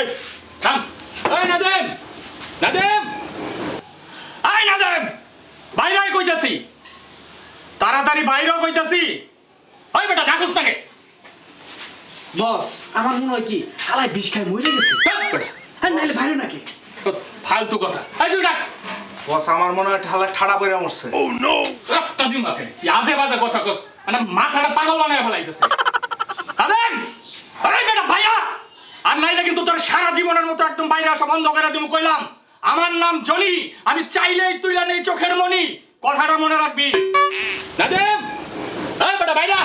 এই থাম এই নাদেম নাদেম এই নাদেম বাইরে কইতাছি। তাড়াতাড়ি বাইরেও কইতাছি। ওই বেটা ডাকুস নাকে বস আমার মনে হয় কি হালাই বিষ খাই মরে গেছে। বেটা নাইলে ভালো নাকি? ফালতু কথা। এই তুই ডাক। বস আমার মনে হয় ঠালা ঠাড়া পড়ে মরছে। একটা দিন মাকে আজে বাজে কথা কস। মানে মাথাটা পাগল বানায় ফেলাইতেছে নাদেম এই বেটা ভাইয়া আর নাইলে কিন্তু তোর সারা জীবনের মতো একদম বাইরে আসা বন্ধ করে দিমু কইলাম। আমার নাম জনি আমি চাইলেই তুইলা নেই চোখের মনি। কথাটা মনে রাখবি। নাদেম! এই বেটা বাইরা!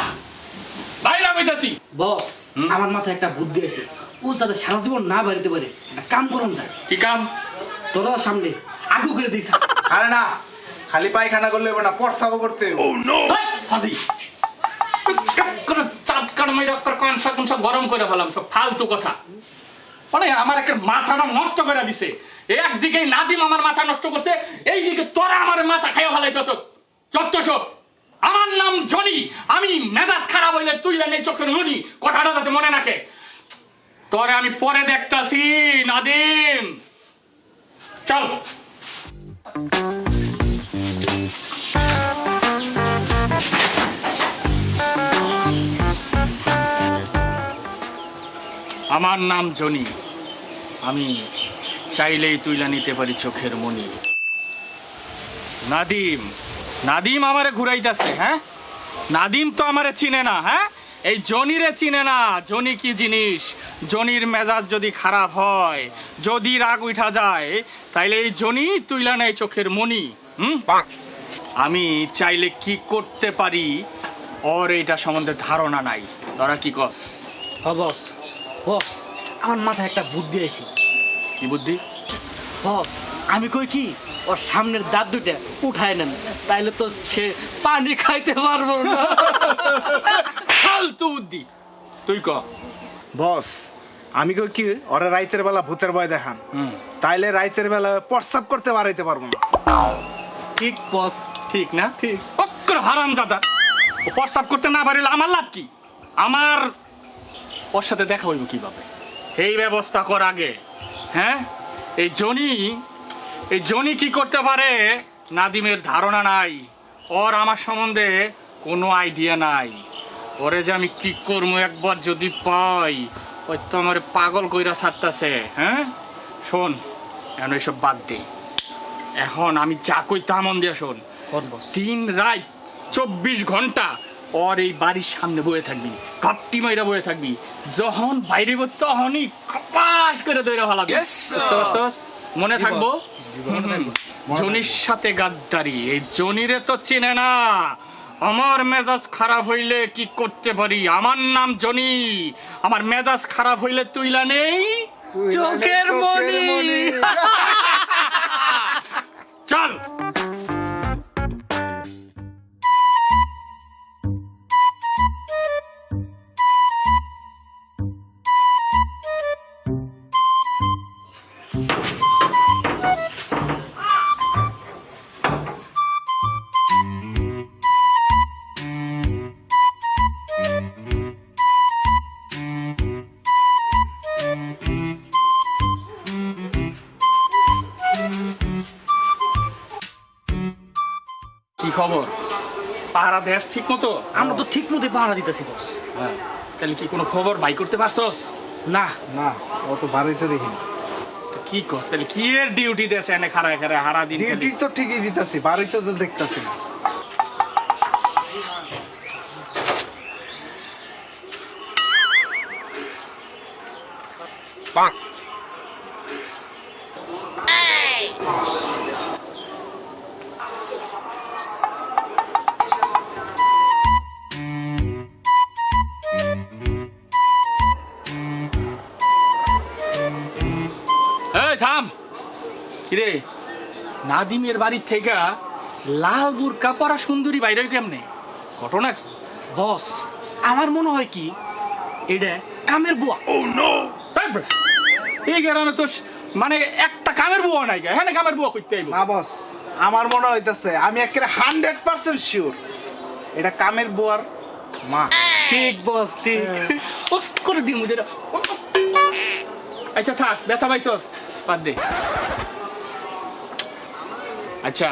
বাইরা কইতাছি। বস আমার মাথায় একটা বুদ্ধি আছে। ও যাতে সারা জীবন না বাড়িতে পারে একটা কাম করুন যায়। কি কাম? তোরা সামনে আগু করে দিয়েছে। আরে না খালি পায়খানা করলে হবে না পরসাবো করতে হবে। এই, ফাজি চাপ কান মাইরা কান গরম করে ফেলাম, সব ফালতু কথা। মানে আমার একটা মাথাটা নষ্ট করে দিছে। একদিকে নাদিম আমার মাথা নষ্ট করছে, এইদিকে তোরা আমার মাথা খাইয়া ফেলাইতেছ। চত্ব আমার নাম জনি আমি মেজাজ খারাপ হইলে তুই নেই চোখের মনি কথাটা যাতে মনে রাখে। তোরে আমি পরে দেখতাছি, নাদিম। চল। আমার নাম জনি। আমি চাইলেই তুইলা নিতে পারি চোখের মনি। নাদিম নাদিম আমারে ঘুরাইতেছে হ্যাঁ? নাদিম তো আমারে চিনে না হ্যাঁ? এই জনিরে চিনে না, জনি কি জিনিস? জনির মেজাজ যদি খারাপ হয়, যদি রাগ উঠা যায়, তাইলে এই জনি তুইলা নেই চোখের মনি, হুম? আমি চাইলে কি করতে পারি? ওর এইটা সম্বন্ধে ধারণা নাই। তোরা কি কস? হ বস আমার মাথায় একটা বুদ্ধি আছে কি বুদ্ধি? বস আমি কই কি? ওর সামনের দাঁত দুইটা উঠায় নেন তাইলে তো সে পানি খাইতে পারব না। ফালতু বুদ্ধি। তুই ক। বস আমি কই কি ওরা রাইতের বেলা ভূতের ভয় দেখান। হুম। তাইলে রাইতের বেলা প্রস্রাব করতে বাড়াইতে পারব না। ঠিক বস। ঠিক না? ঠিক। অক্কর হারাম দাদা ও প্রস্তাব করতে না পারিলে আমার লাভ কি? আমার ওর সাথে দেখা হইব কীভাবে? এই ব্যবস্থা কর আগে। হ্যাঁ? এই জনি এই জনি কি করতে পারে? নাদিমের ধারণা নাই। ওর আমার সম্বন্ধে কোনো আইডিয়া নাই। ওরে যে আমি কি করব একবার যদি পাই? ওই তো আমার পাগল কইরা ছাড়তাছে হ্যাঁ? শোন এখন এসব বাদ দে। এখন আমি যা কই তা মন দিয়ে শোন। তিন রাত চব্বিশ ঘণ্টা ওর এই বাড়ির সামনে বয়ে থাকবি কাপটি মাইরা বয়ে থাকবি। যখন বাইরে তখনই কপাস করে দৈরা পারছস? মনে থাকব? জনির সাথে গাদ্দারি এই জনিরে তো চিনে না। আমার মেজাজ খারাপ হইলে কি করতে পারি? আমার নাম জনি। আমার মেজাজ খারাপ হইলে তুইলা নেই? চোখের মনি। চল। কি খবর? পাহারা দেশ ঠিক মতো আমরা তো ঠিক মতো পাহারা দিতেছি বস হ্যাঁ তাহলে কি কোনো খবর বাই করতে পারছস? না। না অত বাড়িতে দেখি তো কি কস তাহলে কি এর ডিউটি দেছে এনে খারা খারা হারা দিন ডিউটি তো ঠিকই দিতাছি বাড়ি তো দেখতাছি না। এই থাম। কিরে নাদিমের বাড়ির থেকে লাল বুরকা পরা সুন্দরী বাইরে কেমনে? ঘটনা কি? বস আমার মনে হয় কি এটা কামের বুয়া। এই ব্রা, এই গ্রামে তো মানে একটা কামের বুয়া নাই হ্যাঁ কামের বুয়া করতে আইবো। না বস আমার মনে হইতাছে আমি একেবারে হান্ড্রেড পার্সেন্ট শিওর এটা কামের বুয়ার মা। ঠিক বস ঠিক। করে দিই মুঝে আচ্ছা থাক ব্যথা পাইছস। বাদ দে। আচ্ছা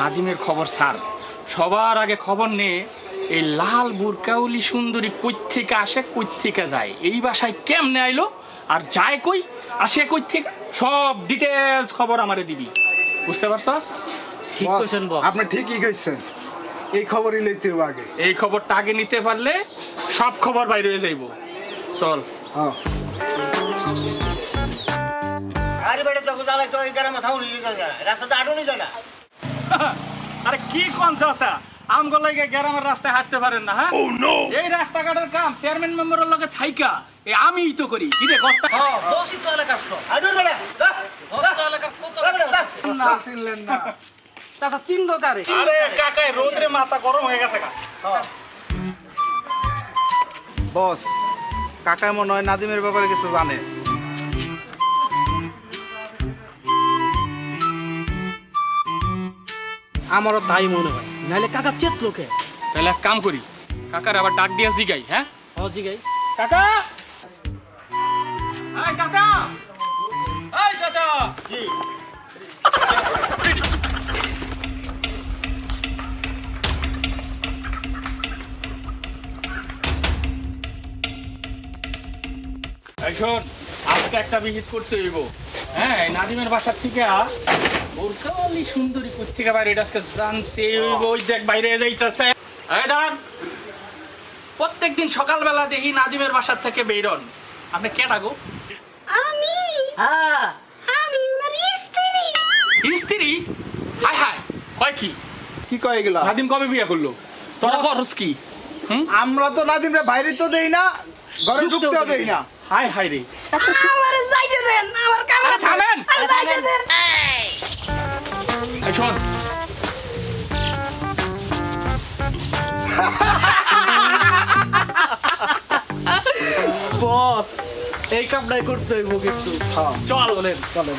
নাদিমের খবর স্যার। সবার আগে খবর নে এই লাল বুরকাউলি সুন্দরী কই থেকে আসে কই থেকে যায়। এই বাসায় কেমনে আইলো? আর যায় কই? আসে কই থেকে সব ডিটেলস খবর আমারে দিবি। বুঝতে পারছস? ঠিক কইছেন বস। আপনি ঠিকই কইছেন। এই খবরই লইতে হবে আগে। এই খবরটা আগে নিতে পারলে সব খবর বাইরে হয়ে যাইব। চল। হ্যাঁ। আরে বেটা তোকে জ্বালাই তো এই গ্রামে থাউনি রাস্তাতে আটুনি যায় না আরে কি কোন চাচা আমগো লাগে গ্রামের রাস্তায় হাঁটতে পারেন না হ্যাঁ? এই রাস্তাঘাটের কাম চেয়ারম্যান মেম্বারের লগে থাইকা এ আমিই তো করি। কি রে তো এলাকার আদুর চিনলেন না। চাচা চিনল কারে? আরে কাকাই রোদ্রে মাথা গরম হয়ে গেছে বস কাকা মনে হয় নাদিমের ব্যাপারে কিছু জানে। আমারও তাই মনে হয়। নাহলে কাকা চেত লোকে। তাহলে এক কাম করি কাকার আবার ডাক দিয়া জিগাই হ্যাঁ? অজি গাই কাকা! এই চাচা এই চাচা! কি? শোন আজকে একটা বিহিত করতে হইব। হ্যাঁ নাদিমের বাসার থেকে বোরকাওয়ালি সুন্দরী কোথেকে বাইরে? এটা আজকে জানতে ওই দেখ বাইরে যাইতেছে। এই দাঁড়ান। প্রত্যেকদিন সকালবেলা দেখি নাদিমের বাসার থেকে বেরোন আপনি কে ডাকো আমি? হ্যাঁ। আমি স্ত্রী। স্ত্রী? হায় হায় কয় কি? কি কয় এগুলা? নাদিম কবে বিয়ে করল? তোরা বস। কি? হুম? আমরা তো নাদিমরে বাইরে তো দেই না ঘরে ঢুকতেও দেই না। হায় হায় রে। আমার যাইতে দেন আমার কাম থামেন। আরে যাইতে দেন। শোন। বস এই কামটাই করতে হইব কিন্তু। হ্যাঁ। চল বলেন চলেন।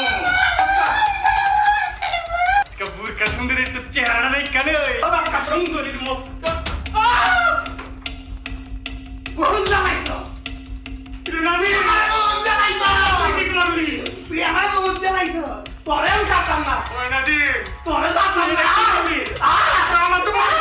আজকে সুন্দরীর মুখ বহুত জ্বালাইছ তুই আমার বহুত জ্বালাইছ তোরেও কাটাম না তোরে কাটাম না আমার